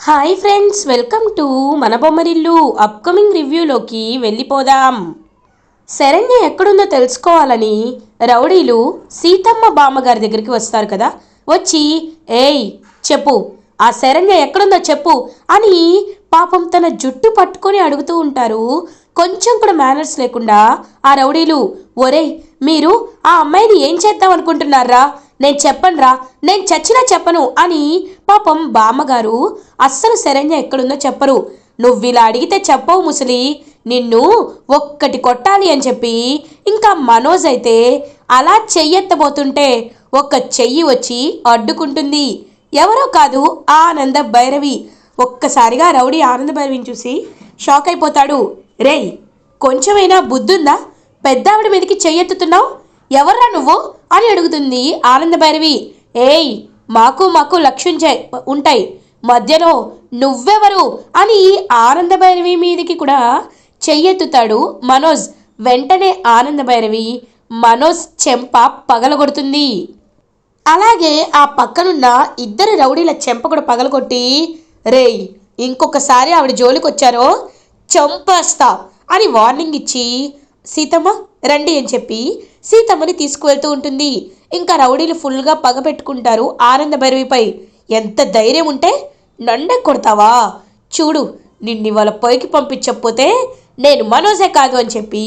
Hi friends welcome to మన Bommarillu upcoming రివ్యూలోకి వెళ్ళిపోదాం. శరణ్య ఎక్కడుందో తెలుసుకోవాలని రౌడీలు సీతమ్మ బామ్మగారి దగ్గరికి వస్తారు కదా? వచ్చి ఏయ్ చెప్పు ఆ శరణ్య ఎక్కడుందో చెప్పు అని పాపం తన జుట్టు పట్టుకొని అడుగుతూ ఉంటారు. కొంచెం కూడా మేనర్స్ లేకుండా ఆ రౌడీలు ఒరేయ్ మీరు ఆ అమ్మాయిని ఏం చేద్దాం అనుకుంటున్నారా? నేను చెప్పనురా నేను చచ్చినా చెప్పను అని పాపం బామ్మగారు అస్సలు శరణ్య ఎక్కడుందో చెప్పరు. నువ్వు ఇలా అడిగితే చెప్పవు ముసలి నిన్ను ఒక్కటి కొట్టాలి అని చెప్పి ఇంకా మనోజ్ అయితే అలా చెయ్యెత్తబోతుంటే ఒక్క చెయ్యి వచ్చి అడ్డుకుంటుంది. ఎవరో కాదు ఆనంద భైరవి. ఒక్కసారిగా రౌడీ ఆనంద భైరవిని చూసి షాక్ అయిపోతాడు. రేయ్ కొంచెమైనా బుద్ధుందా? పెద్దావిడ మీదకి చెయ్యెత్తుతున్నావు? ఎవర్రా నువ్వు? అని అడుగుతుంది ఆనంద భైరవి ఏయ్ మాకు మాకు లక్ష్యం ఉంటాయి. మధ్యలో నువ్వెవరు? అని ఆనంద భైరవి మీదకి కూడా చెయ్యెత్తుతాడు మనోజ్. వెంటనే ఆనంద భైరవి మనోజ్ చెంప పగలగొడుతుంది. అలాగే ఆ పక్కనున్న ఇద్దరు రౌడీల చెంప కూడా పగలగొట్టి రేయ్ ఇంకొకసారి ఆవిడ జోలికి వచ్చారో చంపేస్తా అని వార్నింగ్ ఇచ్చి సీతమ్మ రండి అని చెప్పి సీతమ్మని తీసుకువెళ్తూ ఉంటుంది. ఇంకా రౌడీలు ఫుల్గా పగపెట్టుకుంటారు ఆనంద భైరవిపై. ఎంత ధైర్యం ఉంటే నండే కొడతావా? చూడు నిన్ను ఇవాళ పైకి పంపించకపోతే నేను మనోజే కాదు అని చెప్పి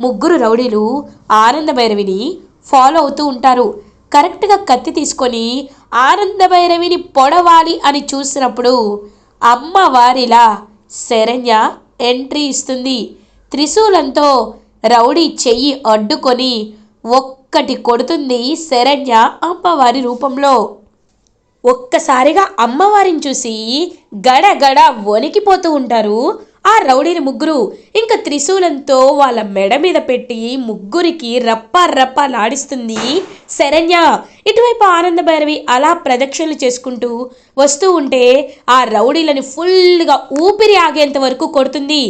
ముగ్గురు రౌడీలు ఆనంద భైరవిని ఫాలో అవుతూ ఉంటారు. కరెక్ట్గా కత్తి తీసుకొని ఆనంద భైరవిని పొడవాలి అని చూసినప్పుడు అమ్మవారిలా శరణ్య ఎంట్రీ ఇస్తుంది. త్రిశూలంతో రౌడీ చెయ్యి అడ్డుకొని ఒక్కటి కొడుతుంది శరణ్య అమ్మవారి రూపంలో. ఒక్కసారిగా అమ్మవారిని చూసి గడగడ వణికిపోతూ ఉంటారు ఆ రౌడీని ముగ్గురు. ఇంకా త్రిశూలంతో వాళ్ళ మెడ మీద పెట్టి ముగ్గురికి రప్ప రప్ప లాడిస్తుంది శరణ్య. ఇటువైపు ఆనంద భైరవి అలా ప్రదక్షిణలు చేసుకుంటూ వస్తూ ఉంటే ఆ రౌడీలని ఫుల్గా ఊపిరి ఆగేంత వరకు కొడుతుంది.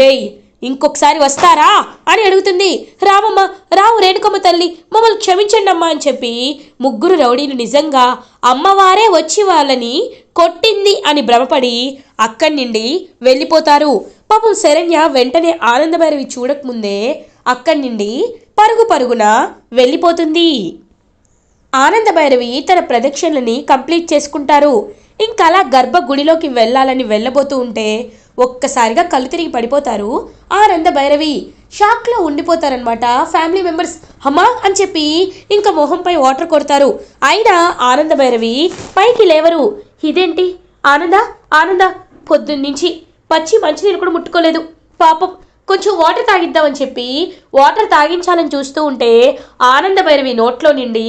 రేయ్ ఇంకొకసారి వస్తారా? అని అడుగుతుంది. రామమ్మ రావు రేణుకమ్మ తల్లి మమ్మల్ని క్షమించండి అమ్మా అని చెప్పి ముగ్గురు రౌడీలు నిజంగా అమ్మవారే వచ్చి వాళ్ళని కొట్టింది అని భ్రమపడి అక్కడి నుండి వెళ్ళిపోతారు. పాపం శరణ్య వెంటనే ఆనందభైరవి చూడకముందే అక్కడి నుండి పరుగు పరుగున వెళ్ళిపోతుంది. ఆనందభైరవి తన ప్రదక్షిణలని కంప్లీట్ చేసుకుంటారు. ఇంకా అలా గర్భగుడిలోకి వెళ్ళాలని వెళ్ళబోతూ ఉంటే ఒక్కసారిగా కళ్ళు తిరిగి పడిపోతారు. ఆనంద భైరవి షాక్లో ఉండిపోతారనమాట ఫ్యామిలీ మెంబర్స్ అమ్మా అని చెప్పి ఇంకా మొహంపై వాటర్ కొడతారు. అయినా ఆనంద భైరవి పైకి లేవరు. ఇదేంటి? ఆనంద? ఆనంద? పొద్దున్నుంచి పచ్చి మంచినీరు కూడా ముట్టుకోలేదు. పాపం కొంచెం వాటర్ తాగిద్దామని చెప్పి వాటర్ తాగించాలని చూస్తూ ఉంటే ఆనంద భైరవి నోట్లో నిండి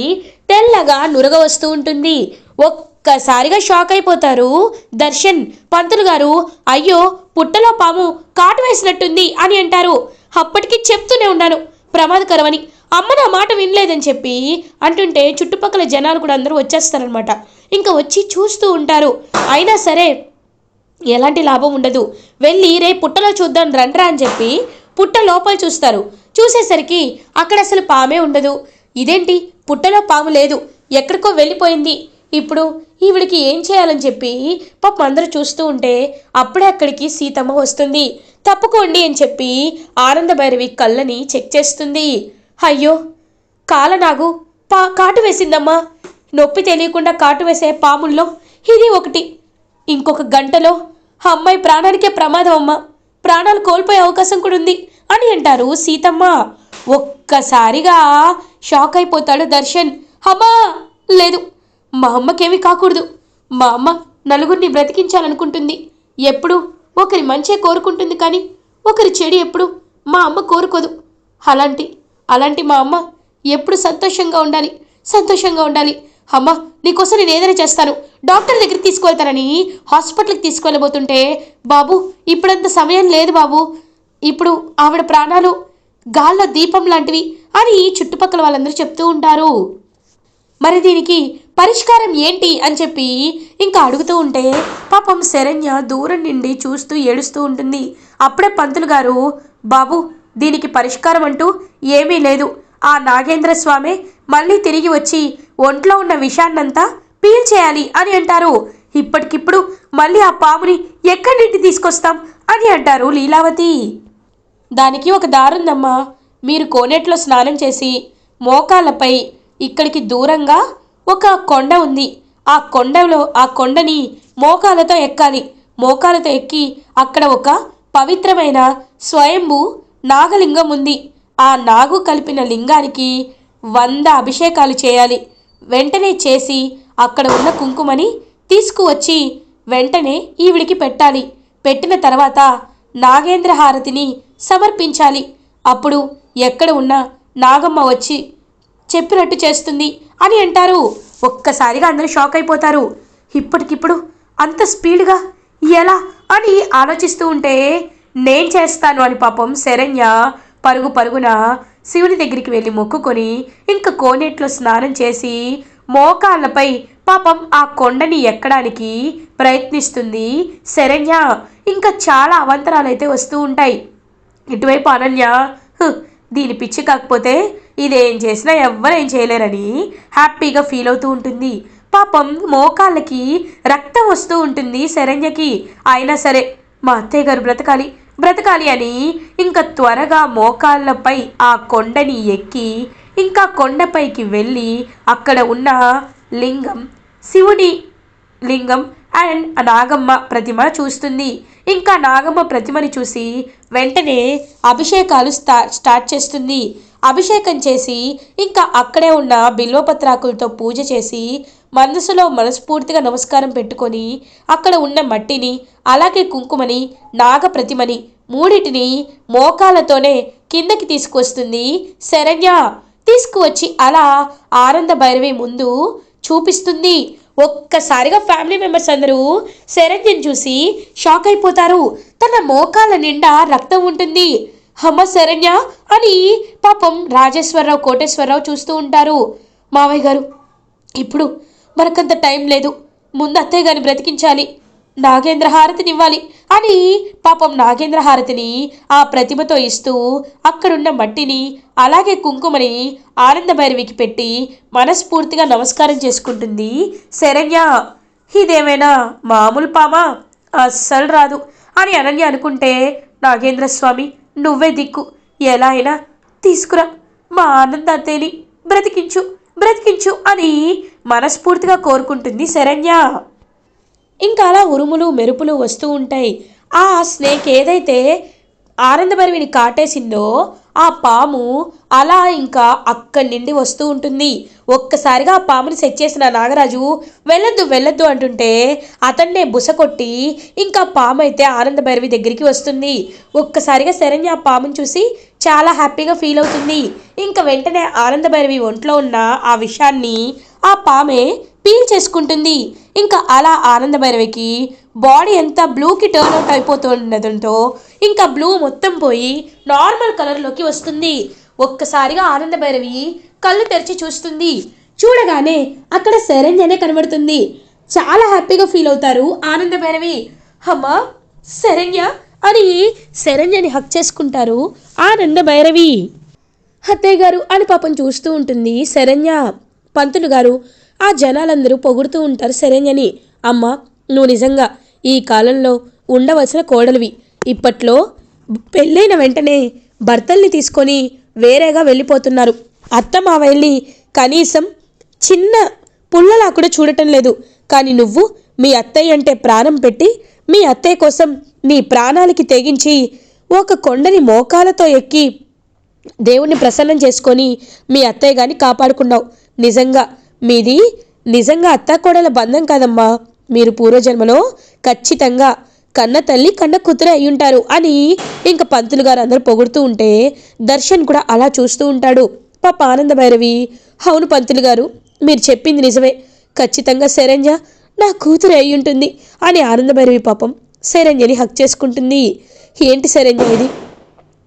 తెల్లగా నురగ వస్తూ ఉంటుంది. ఒక్కసారిగా షాక్ అయిపోతారు. దర్శన్ పంతులు గారు అయ్యో పుట్టలో పాము కాటు వేసినట్టుంది అని అంటారు. అప్పటికి చెప్తూనే ఉన్నాను. ప్రమాదకరమని. అమ్మ నా మాట వినలేదని చెప్పి అంటుంటే చుట్టుపక్కల జనాలు కూడా అందరూ వచ్చేస్తారనమాట ఇంకా వచ్చి చూస్తూ ఉంటారు. అయినా సరే ఎలాంటి లాభం ఉండదు. వెళ్ళి రే పుట్టలో చూద్దాం రండ్రా అని చెప్పి పుట్ట లోపల చూస్తారు. చూసేసరికి అక్కడ అసలు పామే ఉండదు. ఇదేంటి? పుట్టలో పాము లేదు. ఎక్కడికో వెళ్ళిపోయింది. ఇప్పుడు ఈవిడికి ఏం చేయాలని చెప్పి పాప అందరూ చూస్తూ ఉంటే అప్పుడే అక్కడికి సీతమ్మ వస్తుంది. తప్పుకోండి అని చెప్పి ఆనందభైరవి కళ్ళని చెక్ చేస్తుంది. అయ్యో కాలనాగు పా కాటు వేసిందమ్మా. నొప్పి తెలియకుండా కాటు వేసే పాముల్లో ఇది ఒకటి. ఇంకొక గంటలో ఆ అమ్మాయి ప్రాణానికే ప్రమాదం అమ్మా. ప్రాణాలు కోల్పోయే అవకాశం కూడా ఉంది అని అంటారు సీతమ్మ. ఒక్కసారిగా షాక్ అయిపోతాడు దర్శన్. అమ్మా లేదు మా అమ్మకేమీ కాకూడదు. మా అమ్మ నలుగురిని బ్రతికించాలనుకుంటుంది. ఎప్పుడు ఒకరి మంచే కోరుకుంటుంది కానీ ఒకరి చెడు ఎప్పుడు మా అమ్మ కోరుకోదు. అలాంటి అలాంటి మా అమ్మ ఎప్పుడు సంతోషంగా ఉండాలి సంతోషంగా ఉండాలి. అమ్మ నీకోసం నేను ఏదైనా చేస్తాను. డాక్టర్ దగ్గర తీసుకువెళ్తానని హాస్పిటల్కి తీసుకువెళ్ళబోతుంటే బాబు ఇప్పుడంత సమయం లేదు బాబు. ఇప్పుడు ఆవిడ ప్రాణాలు గాల్లో దీపం లాంటివి అని చుట్టుపక్కల వాళ్ళందరూ చెప్తూ ఉంటారు. మరి దీనికి పరిష్కారం ఏంటి అని చెప్పి ఇంకా అడుగుతూ ఉంటే పాపం శరణ్య దూరం నుండి చూస్తూ ఏడుస్తూ ఉంటుంది. అప్పుడే పంతులు గారు బాబు దీనికి పరిష్కారం అంటూ ఏమీ లేదు. ఆ నాగేంద్ర స్వామి మళ్ళీ తిరిగి వచ్చి ఒంట్లో ఉన్న విషాన్నంతా పీల్చేయాలి అని అంటారు. ఇప్పటికిప్పుడు మళ్ళీ ఆ పాముని ఎక్కడి నుండి తీసుకొస్తాం అని అంటారు లీలావతి. దానికి ఒక దారుందమ్మా. మీరు కోనేట్లో స్నానం చేసి మోకాళ్ళపై ఇక్కడికి దూరంగా ఒక కొండ ఉంది. ఆ కొండలో ఆ కొండని మోకాలతో ఎక్కాలి. మోకాలతో ఎక్కి అక్కడ ఒక పవిత్రమైన స్వయంభు నాగలింగం ఉంది. ఆ నాగు కలిపిన లింగానికి వంద అభిషేకాలు చేయాలి. వెంటనే చేసి అక్కడ ఉన్న కుంకుమని తీసుకువచ్చి వెంటనే ఈవిడికి పెట్టాలి. పెట్టిన తర్వాత నాగేంద్ర హారతిని సమర్పించాలి. అప్పుడు ఎక్కడ ఉన్న నాగమ్మ వచ్చి చెప్పినట్టు చేస్తుంది. అని అంటారు. ఒక్కసారిగా అందరూ షాక్ అయిపోతారు. ఇప్పటికిప్పుడు అంత స్పీడ్గా ఎలా అని ఆలోచిస్తూ ఉంటే నేను చేస్తాను అని పాపం శరణ్య పరుగు పరుగున శివుని దగ్గరికి వెళ్ళి మొక్కుకొని ఇంకా కోనేట్లో స్నానం చేసి మోకాళ్ళపై పాపం ఆ కొండని ఎక్కడానికి ప్రయత్నిస్తుంది శరణ్య. ఇంకా చాలా అవంతరాలు అయితే వస్తూ ఉంటాయి. ఇటువైపు అనన్య దీని పిచ్చి కాకపోతే ఇదేం చేసినా ఎవ్వరేం చేయలేరని హ్యాపీగా ఫీల్ అవుతూ ఉంటుంది. పాపం మోకాళ్ళకి రక్తం వస్తూ ఉంటుంది శరణ్యకి. అయినా సరే మా అత్తయ్య గారు బ్రతకాలి బ్రతకాలి అని ఇంకా త్వరగా మోకాళ్ళపై ఆ కొండని ఎక్కి ఇంకా కొండపైకి వెళ్ళి అక్కడ ఉన్న లింగం శివుడి లింగం అండ్ నాగమ్మ ప్రతిమ చూస్తుంది. ఇంకా నాగమ్మ ప్రతిమని చూసి వెంటనే అభిషేకాలు స్టా స్టార్ట్ చేస్తుంది. అభిషేకం చేసి ఇంకా అక్కడే ఉన్న బిల్వపత్రాకులతో పూజ చేసి మనసులో మనస్ఫూర్తిగా నమస్కారం పెట్టుకొని అక్కడ ఉన్న మట్టిని అలాగే కుంకుమని నాగ ప్రతిమని మూడిటిని మోకాలతోనే కిందకి తీసుకొస్తుంది శరణ్య. తీసుకువచ్చి అలా ఆనంద భైరవి ముందు చూపిస్తుంది. ఒక్కసారిగా ఫ్యామిలీ మెంబర్స్ అందరూ శరణ్యని చూసి షాక్ అయిపోతారు. తన మోకాల నిండా రక్తం ఉంటుంది. అమ్మ శరణ్య అని పాపం రాజేశ్వరరావు కోటేశ్వరరావు చూస్తూ ఉంటారు. మావయ్య గారు ఇప్పుడు మనకంత టైం లేదు. ముందు అత్తయ్య గారిని బ్రతికించాలి. నాగేంద్ర హారతిని ఇవ్వాలి అని పాపం నాగేంద్ర హారతిని ఆ ప్రతిమతో ఇస్తూ అక్కడున్న మట్టిని అలాగే కుంకుమని ఆనందభైరవికి పెట్టి మనస్ఫూర్తిగా నమస్కారం చేసుకుంటుంది శరణ్య. ఇదేమైనా మామూలు పామా? అస్సలు రాదు అని అనన్య అనుకుంటే నాగేంద్ర స్వామి నువ్వే దిక్కు. ఎలా అయినా తీసుకురా. మా ఆనంద బ్రతికించు బ్రతికించు అని మనస్ఫూర్తిగా కోరుకుంటుంది శరణ్య. ఇంకా అలా ఉరుములు మెరుపులు వస్తూ ఉంటాయి. ఆ స్నేక్ ఏదైతే ఆనందభరివిని కాటేసిందో ఆ పాము అలా ఇంకా అక్కడి నుండి వస్తూ ఉంటుంది. ఒక్కసారిగా ఆ పాముని సెట్ చేసిన నాగరాజు వెళ్ళొద్దు వెళ్ళొద్దు అంటుంటే అతన్నే బుస కొట్టి ఇంకా పాము అయితే ఆనందభైరవి దగ్గరికి వస్తుంది. ఒక్కసారిగా శరణ్య ఆ పాముని చూసి చాలా హ్యాపీగా ఫీల్ అవుతుంది. ఇంకా వెంటనే ఆనందభైరవి ఒంట్లో ఉన్న ఆ విషయాన్ని ఆ పామే పీల్ చేసుకుంటుంది. ఇంకా అలా ఆనందభైరవికి బాడీ అంతా బ్లూకి టర్న్ అవుట్ అయిపోతుండటంతో ఇంకా బ్లూ మొత్తం పోయి నార్మల్ కలర్లోకి వస్తుంది. ఒక్కసారిగా ఆనందభైరవి కళ్ళు తెరిచి చూస్తుంది. చూడగానే అక్కడ శరణ్యనే కనబడుతుంది. చాలా హ్యాపీగా ఫీల్ అవుతారు ఆనందభైరవి. అమ్మా శరణ్య అని శరణ్యని హక్ చేసుకుంటారు ఆనంద భైరవి అత్తయ్య గారు అని పాపం చూస్తూ ఉంటుంది శరణ్య పంతులు గారు ఆ జనాలందరూ పొగుడుతూ ఉంటారు శరణ్యని. అమ్మ నువ్వు నిజంగా ఈ కాలంలో ఉండవలసిన కోడలివి. ఇప్పట్లో పెళ్ళైన వెంటనే భర్తల్ని తీసుకొని వేరేగా వెళ్ళిపోతున్నారు. అత్త మావయ్యల్ని కనీసం చిన్న పుల్లలా కూడా చూడటం లేదు. కానీ నువ్వు మీ అత్తయ్య అంటే ప్రాణం పెట్టి మీ అత్తయ్య కోసం నీ ప్రాణాలకి తెగించి ఒక కొండని మోకాలతో ఎక్కి దేవుణ్ణి ప్రసన్నం చేసుకొని మీ అత్తయ్య గాని కాపాడుకున్నావు. నిజంగా మీది నిజంగా అత్తాకోడల బంధం కాదమ్మా. మీరు పూర్వజన్మలో ఖచ్చితంగా కన్న తల్లి కన్న కూతురే అయ్యుంటారు అని ఇంకా పంతులు గారు అందరూ పొగుడుతూ ఉంటే దర్శన్ కూడా అలా చూస్తూ ఉంటాడు. పాప ఆనంద భైరవి అవును పంతులు గారు మీరు చెప్పింది నిజమే. ఖచ్చితంగా శరంజ నా కూతురు అయి ఉంటుంది అని ఆనందభైరవి పాపం శరంజని హక్ చేసుకుంటుంది. ఏంటి శరంజ ఇది?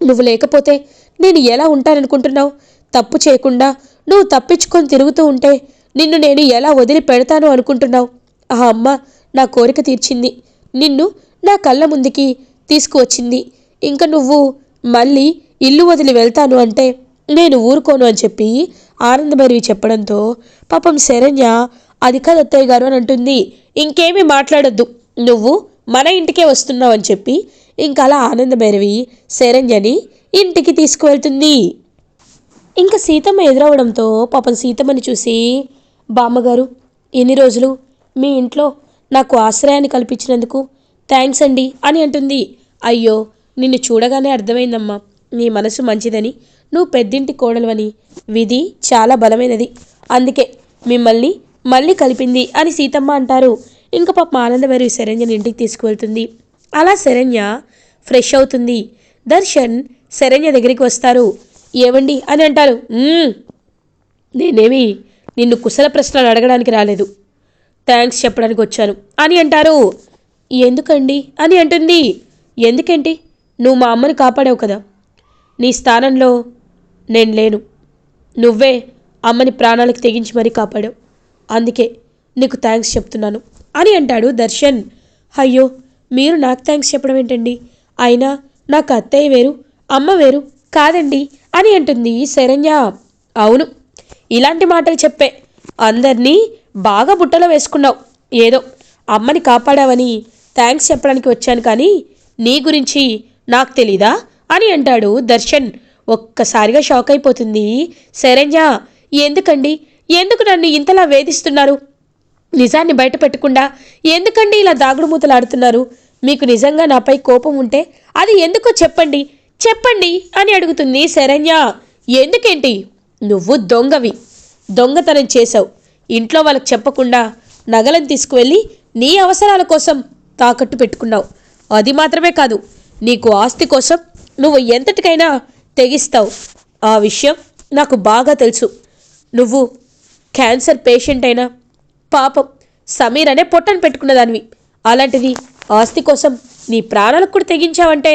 నువ్వు లేకపోతే నేను ఎలా ఉంటాననుకుంటున్నావు? తప్పు చేయకుండా నువ్వు తప్పించుకొని తిరుగుతూ ఉంటే నిన్ను నేను ఎలా వదిలి పెడతాను అనుకుంటున్నావు? ఆ అమ్మ నా కోరిక తీర్చింది. నిన్ను నా కళ్ళ ముందుకి తీసుకువచ్చింది. ఇంకా నువ్వు మళ్ళీ ఇల్లు వదిలి వెళ్తాను అంటే నేను ఊరుకోను అని చెప్పి ఆనందభైరవి చెప్పడంతో పాపం శరణ్య అది కాదు అత్తయ్య గారు అని అంటుంది. ఇంకేమీ మాట్లాడొద్దు. నువ్వు మన ఇంటికే వస్తున్నావు అని చెప్పి ఇంకా అలా ఆనందభైరవి శరణ్యని ఇంటికి తీసుకువెళ్తుంది. ఇంకా సీతమ్మ ఎదురవడంతో పాపం సీతమ్మని చూసి బామ్మగారు ఎన్ని రోజులు మీ ఇంట్లో నాకు ఆశ్రయాన్ని కల్పించినందుకు థ్యాంక్స్ అండి అని అంటుంది. అయ్యో నిన్ను చూడగానే అర్థమైందమ్మా. నీ మనసు మంచిదని నువ్వు పెద్దింటి కోడలువని. విధి చాలా బలమైనది. అందుకే మిమ్మల్ని మళ్ళీ కలిపింది అని సీతమ్మ అంటారు. ఇంకా పాప ఆనందవేరు శరణ్యని ఇంటికి తీసుకువెళ్తుంది. అలా శరణ్య ఫ్రెష్ అవుతుంది. దర్శన్ శరణ్య దగ్గరికి వస్తారు. ఏవండి అని అంటారు. నేనేమి నిన్ను కుశల ప్రశ్నలు అడగడానికి రాలేదు. థ్యాంక్స్ చెప్పడానికి వచ్చాను. అని అంటారు. ఎందుకండి? అని అంటుంది. ఎందుకేంటి? నువ్వు మా అమ్మని కాపాడావు కదా. నీ స్థానంలో నేను లేను. నువ్వే అమ్మని ప్రాణాలకు తెగించి మరీ కాపాడావు. అందుకే నీకు థ్యాంక్స్ చెప్తున్నాను. అని అంటాడు దర్శన్. అయ్యో మీరు నాకు థ్యాంక్స్ చెప్పడం ఏంటండి? అయినా నాకు అత్తయ్య వేరు అమ్మ వేరు కాదండి. అని అంటుంది శరణ్య. అవును ఇలాంటి మాటలు చెప్పే. అందరినీ బాగా బుట్టలో వేసుకున్నావు. ఏదో అమ్మని కాపాడావని థ్యాంక్స్ చెప్పడానికి వచ్చాను కానీ నీ గురించి నాకు తెలీదా అని అంటాడు దర్శన్. ఒక్కసారిగా షాక్ అయిపోతుంది. శరణ్య ఎందుకండి? ఎందుకు నన్ను ఇంతలా వేధిస్తున్నారు? నిజాన్ని బయట పెట్టకుండా ఎందుకండి ఇలా దాగుడు మూతలాడుతున్నారు? మీకు నిజంగా నాపై కోపం ఉంటే అది ఎందుకో చెప్పండి. చెప్పండి అని అడుగుతుంది శరణ్య. ఎందుకేంటి? నువ్వు దొంగవి. దొంగతనం చేశావు. ఇంట్లో వాళ్ళకి చెప్పకుండా నగలను తీసుకువెళ్ళి నీ అవసరాల కోసం తాకట్టు పెట్టుకున్నావు. అది మాత్రమే కాదు నీకు ఆస్తి కోసం నువ్వు ఎంతటికైనా తెగిస్తావు. ఆ విషయం నాకు బాగా తెలుసు. నువ్వు క్యాన్సర్ పేషెంట్ అయినా పాపం సమీర్ అనే పొట్టను పెట్టుకున్నదానివి. అలాంటిది ఆస్తి కోసం నీ ప్రాణాలకు కూడా తెగించావంటే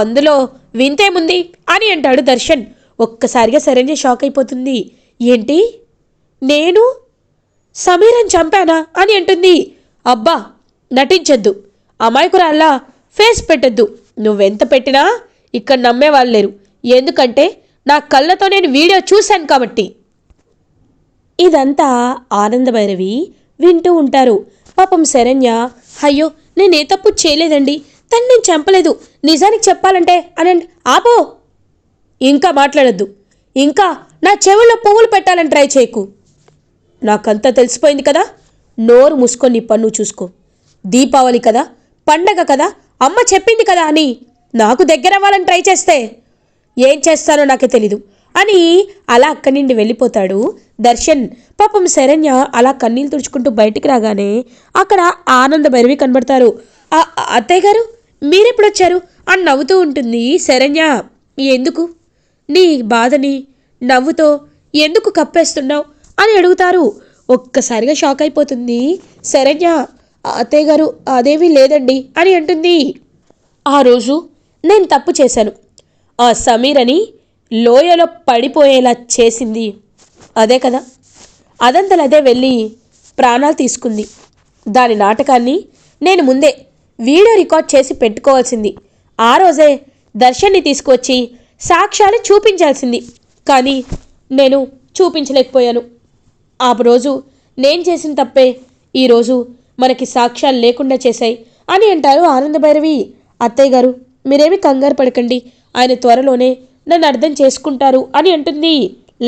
అందులో వింతేముంది అని అంటాడు దర్శన్. ఒక్కసారిగా సరైన షాక్ అయిపోతుంది ఏంటి? నేను? సమీరన్ చంపానా అని అంటుంది. అబ్బా నటించొద్దు. అమాయకురాల్లా ఫేస్ పెట్టద్దు. నువ్వెంత పెట్టినా ఇక్కడ నమ్మేవాళ్ళు లేరు ఎందుకంటే నా కళ్ళతో నేను వీడియో చూశాను కాబట్టి. ఇదంతా ఆనందభైరవి వింటూ ఉంటారు. పాపం శరణ్య అయ్యో నేనే తప్పు చేయలేదండి. తను నేను చంపలేదు. నిజానికి చెప్పాలంటే అనండి ఆపో. ఇంకా మాట్లాడొద్దు. ఇంకా నా చెవుల్లో పువ్వులు పెట్టాలని ట్రై చేయకు. నాకంతా తెలిసిపోయింది కదా? నోరు మూసుకొని నీ పన్ను చూసుకో. దీపావళి కదా? పండగ కదా? అమ్మ చెప్పింది కదా అని నాకు దగ్గర అవ్వాలని ట్రై చేస్తే ఏం చేస్తానో నాకే తెలీదు. అని అలా అక్కడి నుండి వెళ్ళిపోతాడు దర్శన్. పాపం శరణ్య అలా కన్నీళ్ళు తుడుచుకుంటూ బయటికి రాగానే అక్కడ ఆనంద భైరవి కనబడతారు. "ఆ, అత్తయ్య గారు మీరెప్పుడు వచ్చారు అని నవ్వుతూ ఉంటుంది శరణ్య. ఎందుకు? నీ బాధని నవ్వుతో ఎందుకు కప్పేస్తున్నావు అని అడుగుతారు. ఒక్కసారిగా షాక్ అయిపోతుంది. శరణ్య అత్తయ్య గారు అదేమీ లేదండి అని అంటుంది. ఆ రోజు నేను తప్పు చేశాను. ఆ సమీర్ అని లోయలో పడిపోయేలా చేసింది. అదే కదా. అదంతలదే వెళ్ళి ప్రాణాలు తీసుకుంది. దాని నాటకాన్ని నేను ముందే వీడియో రికార్డ్ చేసి పెట్టుకోవాల్సింది. ఆ రోజే దర్శన్ని తీసుకువచ్చి సాక్ష్యాలు చూపించాల్సింది. కానీ నేను చూపించలేకపోయాను. ఆ రోజు నేను చేసిన తప్పే. ఈరోజు మనకి సాక్ష్యాలు లేకుండా చేశాయి అని అంటారు ఆనందభైరవి అత్తయ్య గారు మీరేమి కంగారు పడకండి. ఆయన త్వరలోనే నన్ను అర్థం చేసుకుంటారు అని అంటుంది.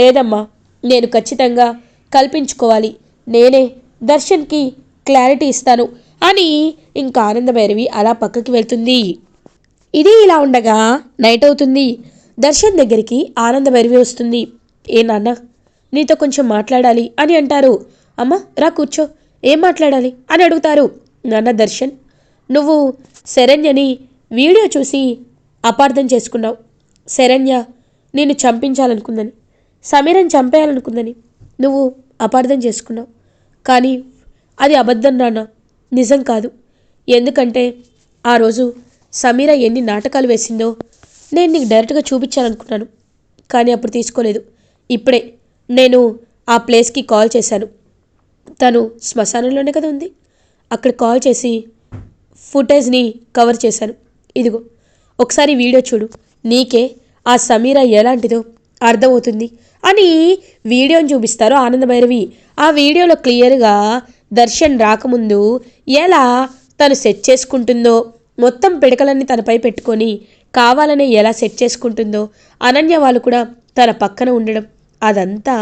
లేదమ్మా నేను ఖచ్చితంగా కల్పించుకోవాలి. నేనే దర్శన్కి క్లారిటీ ఇస్తాను అని ఇంకా ఆనందభైరవి అలా పక్కకి వెళ్తుంది. ఇది ఇలా ఉండగా నైట్ అవుతుంది. దర్శన్ దగ్గరికి ఆనందభైరవి వస్తుంది. ఏ నాన్న నీతో కొంచెం మాట్లాడాలి అని అంటారు. అమ్మ రా కూర్చో ఏం మాట్లాడాలి అని అడుగుతారు. నాన్న దర్శన్ నువ్వు శరణ్యని వీడియో చూసి అపార్థం చేసుకున్నావు. శరణ్య నేను చంపించాలనుకుందని సమీరని చంపేయాలనుకుందని నువ్వు అపార్థం చేసుకున్నావు. కానీ అది అబద్ధం నాన్న నిజం కాదు. ఎందుకంటే ఆ రోజు సమీర ఎన్ని నాటకాలు వేసిందో నేను నీకు డైరెక్ట్గా చూపించాలనుకున్నాను కానీ అప్పుడు తీసుకోలేదు. ఇప్పుడే నేను ఆ ప్లేస్కి కాల్ చేశాను. తను శ్మశానంలోనే కదా ఉంది. అక్కడ కాల్ చేసి ఫుటేజ్ని కవర్ చేశాను. ఇదిగో ఒకసారి వీడియో చూడు. నీకే ఆ సమీర ఎలాంటిదో అర్థమవుతుంది అని వీడియోని చూపిస్తారు ఆనందభైరవి ఆ వీడియోలో క్లియర్గా దర్శన్ రాకముందు ఎలా తను సెట్ చేసుకుంటుందో మొత్తం పిడకలన్నీ తనపై పెట్టుకొని కావాలనే ఎలా సెట్ చేసుకుంటుందో అనన్య వాళ్ళు కూడా తన పక్కన ఉండడం. అదంతా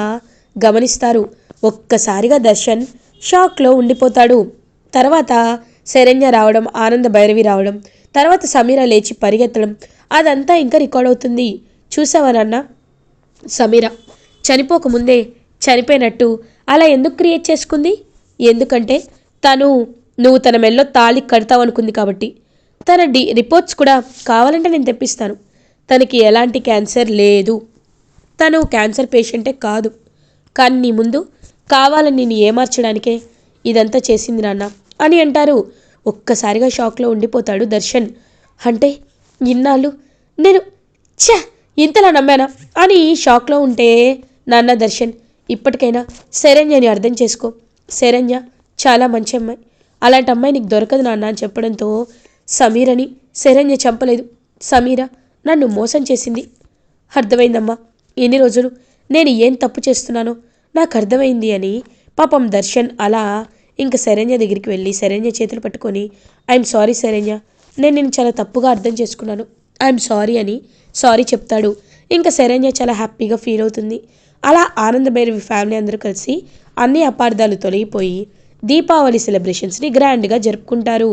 గమనిస్తారు. ఒక్కసారిగా దర్శన్ షాక్లో ఉండిపోతాడు. తర్వాత శరణ్య రావడం ఆనంద భైరవి రావడం తర్వాత సమీర లేచి పరిగెత్తడం అదంతా ఇంకా రికార్డ్ అవుతుంది. చూసావా నాన్న? సమీర చనిపోకముందే చనిపోయినట్టు అలా ఎందుకు క్రియేట్ చేసుకుంది? ఎందుకంటే తను నువ్వు తన మెల్లో తాళి కడతావు అనుకుంది కాబట్టి. తన డి రిపోర్ట్స్ కూడా కావాలంటే నేను తెప్పిస్తాను. తనకి ఎలాంటి క్యాన్సర్ లేదు. తను క్యాన్సర్ పేషెంటే కాదు. కానీ నీ ముందు కావాలని నేను ఏమార్చడానికే ఇదంతా చేసింది నాన్న అని అంటారు. ఒక్కసారిగా షాక్లో ఉండిపోతాడు దర్శన్. అంటే ఇన్నాళ్ళు నేను ఛ! ఇంతలా నమ్మానా? అని షాక్లో ఉంటే నాన్న దర్శన్ ఇప్పటికైనా శరణ్యని అర్థం చేసుకో. శరణ్య చాలా మంచి అమ్మాయి. అలాంటి అమ్మాయి నీకు దొరకదు నాన్న అని చెప్పడంతో సమీరని శరణ్య చంపలేదు. సమీర నన్ను మోసం చేసింది. అర్థమైందమ్మా ఎన్ని రోజులు నేను ఏం తప్పు చేస్తున్నానో నాకు అర్థమైంది అని పాపం దర్శన్ అలా ఇంక శరణ్య దగ్గరికి వెళ్ళి శరణ్య చేతులు పట్టుకొని ఐఎమ్ సారీ శరణ్య నేను నేను చాలా తప్పుగా అర్థం చేసుకున్నాను. ఐఎమ్ సారీ అని సారీ చెప్తాడు. ఇంకా శరణ్య చాలా హ్యాపీగా ఫీల్ అవుతుంది. అలా ఆనందభైరవి ఫ్యామిలీ అందరూ కలిసి అన్ని అపార్థాలు తొలగిపోయి దీపావళి సెలబ్రేషన్స్ని గ్రాండ్గా జరుపుకుంటారు.